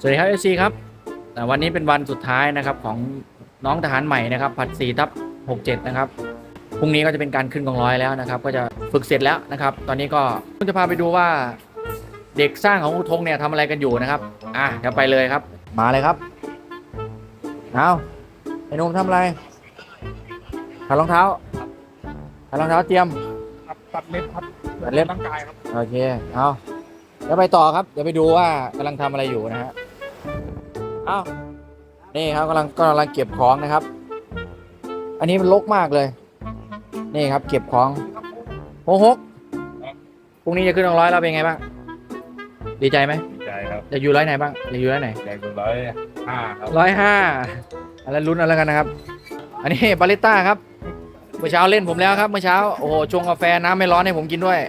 สวัสดีครับเอซีครับอ่าวันนี้เป็นวันสุดท้ายนะครับของน้องทหารใหม่นะครับ ผัดสี่ทับหกเจ็ดนะครับพรุ่งนี้ก็จะเป็นการขึ้นกองร้อยแล้วนะครับ ก็จะฝึกเสร็จแล้วนะครับ ตอนนี้ก็ผมจะพาไปดูว่าเด็กสร้างของอุทงเนี่ยทำอะไรกันอยู่นะครับ อะเดี๋ยวไปเลยครับ มาเลยครับเอาไอ้หนุ่มทำอะไรขัดรองเท้าขัดรองเท้าเตรียมครับตัดเล็บครับตัดเล็บร่างกายครับโอเคเอาเดี๋ยวไปต่อครับเดี๋ยวไปดูว่ากำลังทำอะไรอยู่นะฮะเอานี่ครับกำลังกำลังเก็บของนะครับ อันนี้มันรกมากเลย นี่ครับ เก็บของโอ้โหกพรุ่งนี้จะขึ้นรองร้อยแล้วเป็นไงบ้างดีใจไหมดีใจครับจะอยู่ร้อยไหนบ้างจะอยู่ร้อยไหนแดงเป็นร้อยห้าครับร้อยห้าอะไรลุ้นเอาแล้วกันนะครับ อันนี้บาริต้าครับเมื่อเช้าเล่นผมแล้วครับเมื่อเช้าโอ้โหชงกาแฟน้ำไม่ร้อนให้ผมกินด้วย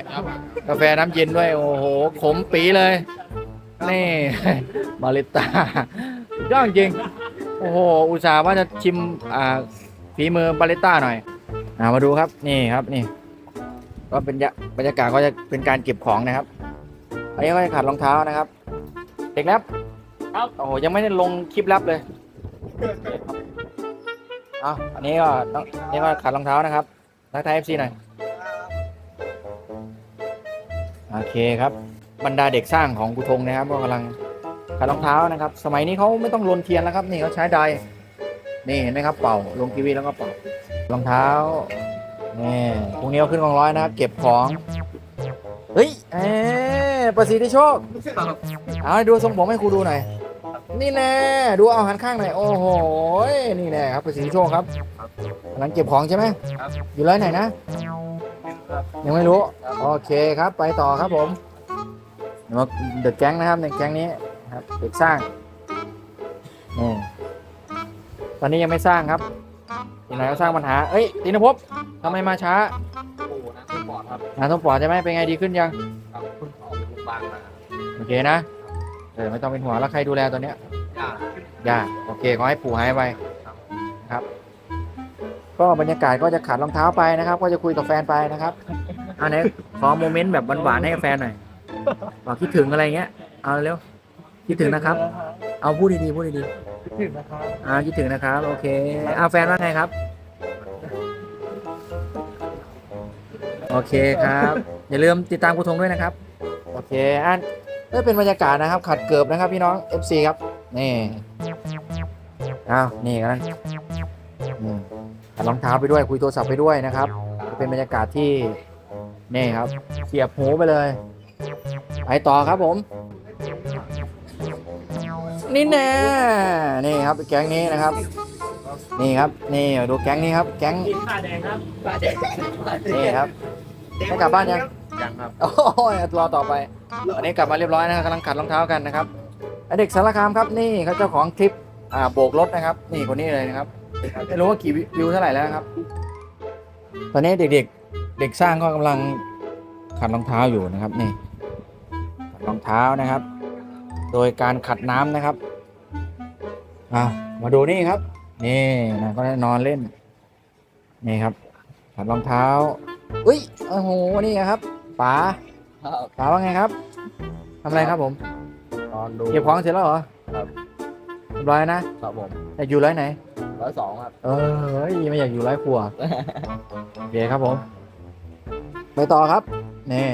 กาแฟน้ำเย็นด้วย โอ้โหขมปีเลย นี่บาริต้า ยอดจริง โอ้โห อุตส่าห์ว่าจะชิม อ่า ฝีมือบาริต้าหน่อย อ่า มาดูครับ นี่ครับ นี่ ก็เป็นยะบรรยากาศก็จะเป็นการเก็บของนะครับ อันนี้ก็จะขาดรองเท้านะครับ เด็กแรปครับ โอ้โห ยังไม่ได้ลงคลิปแรปเลยเอาอันนี้ก็ต้องอันนี่ก็ขาดรองเท้านะครับทักทายเอฟซีหน่อย โอเคครับ บรรดาเด็กสร้างของกุทงนะครับก็กำลัง ขัดรองเท้านะครับ สมัยนี้เขาไม่ต้องลนเทียนแล้วครับ นี่เขาใช้ไดร์นี่เห็นไหมครับเป่าลงทีวีแล้วก็เป่ารองเท้านี่พรุ่งนี้เอาขึ้นกองร้อยนะครับ เก็บของ เฮ้ยเอ๊ประสิทธิโชค เอาให้ดูทรงผมให้ครูดูหน่อย นี่แน่ ดูเอาหันข้างหน่อย โอ้โห นี่แน่ครับประสิทธิโชคครับกำลังเก็บของใช่ไหม อยู่ร้อยไหนนะ ยังไม่รู้ โอเคครับ ไปต่อครับผมเดี๋ยวเด็กแก๊งนะครับในแก๊งนี้ ครับเด็กสร้างนี่ตอนนี้ยังไม่สร้างครับยังไงก็สร้างปัญหาเอ้ยตินภพทำไมมาช้าโอ้โหนะที่ปอดครับงานต้องปอดใช่ไหมเป็นไงดีขึ้นยังครับเพิ่งออกจากโรงพยาบาลมาโอเคนะเออไม่ต้องเป็นห่วงแล้วใครดูแลตัวเนี้ยย่าย่าโอเคขอให้ปู่หายไปนะครับ ก็บรรยากาศก็จะขาดรองเท้าไปนะครับ ก็จะคุยกับแฟนไปนะครับเอาไหนขอโมเมนต์แบบหวานๆให้กับแฟนหน่อยบอกคิดถึงอะไรเงี้ยเอาเร็ว คิดถึงนะครับ เอาพูดดีๆพูดดีคิดถึงนะครับๆอ่าคิดถึงนะครับ โอเคเอาแฟนว่าไงครับ โอเคครับ อย่าลืมติดตามกูทงด้วยนะครับ โอเคอันนี่เป็นบรรยากาศนะครับ ขัดเกือบนะครับพี่น้อง FC ครับ นี่อ้าวนี่กันอืมขัดรองเท้าไปด้วยคุยโทรศัพท์ไปด้วยนะครับจะเป็นบรรยากาศที่ นี่ครับเสียบหูไปเลย ไปต่อครับผม นี่แน่นี่ครับแก๊งนี้นะครับ นี่ครับนี่ดูแก๊งนี้ครับ แก๊งผ้าแดงครับผ้าแดงนี่ครับไม่กลับบ้านยังยังครับโอ้ยรอต่อไปอันนี้กลับมาเรียบร้อยนะครับกำลังขัดรองเท้ากันนะครับไอ้เด็กสารคามครับนี่เขาเจ้าของคลิปอ่าโบกรถนะครับ นี่คนนี้เลยนะครับไม่รู้ว่ากี่วิวเท่าไหร่แล้วนะครับ ตอนนี้เด็กๆ เด็กสร้างก็กำลังขัดรองเท้าอยู่นะครับ นี่ขัดรองเท้านะครับ โดยการขัดน้ำนะครับอ่ามาดูนี่ครับ นี่นะก็ได้นอนเล่น นี่ครับขัดรองเท้าอุ้ยโอ้โหนี่ไงครับป๋าป๋าว่าไงครับทำอะไรครับผมนอนดูเก็บของเสร็จแล้วเหรอครับเรียบร้อยนะครับผมอยากอยู่ร้อยไหนร้อยสองครับ เออเฮ้ยไม่อยากอยู่ร้อยครัวโอเคครับผม ไปต่อครับนี่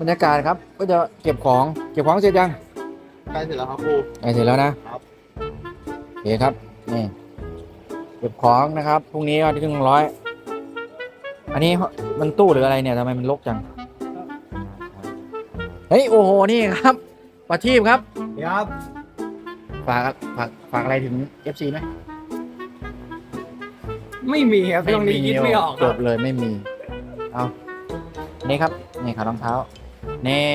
บรรยากาศครับ ก็จะเก็บของ เก็บของเสร็จยัง ใกล้เสร็จแล้วครับครูใกล้เสร็จแล้วนะครับโอเคครับนี่เก็บของนะครับพรุ่งนี้ก็ถึงร้อยอันนี้มันตู้หรืออะไรเนี่ยทำไมมันรกจังเฮ้ยโอ้โหนี่ครับประทีปครับครับ ฝากฝากฝากอะไรถึง FC ไหมไม่มีครับช่วงนี้คิดไม่ออกคจรับ บเลยไม่มี เอานี่ครับ นี่ขารองเท้า นี่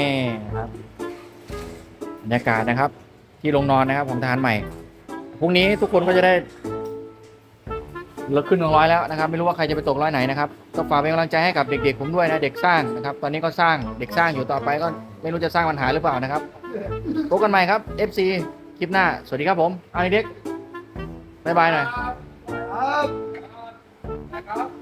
ครับ บรรยากาศนะครับ ที่ลงนอนนะครับของทหารใหม่พรุ่งนี้ทุกคนก็จะได้เลิกขึ้นหนึ่งร้อยแล้วนะครับ ไม่รู้ว่าใครจะไปตกร้อยไหนนะครับก็ฝากเป็นกำลังใจให้กับเด็กๆผมด้วยนะเด็กสร้างนะครับ ตอนนี้ก็สร้างเด็กสร้างอยู่ต่อไปก็ไม่รู้จะสร้างปัญหาหรือเปล่านะครับพบกันใหม่ครับ FC คลิปหน้า สวัสดีครับผมอาเด็กบายบายหน่อยครับ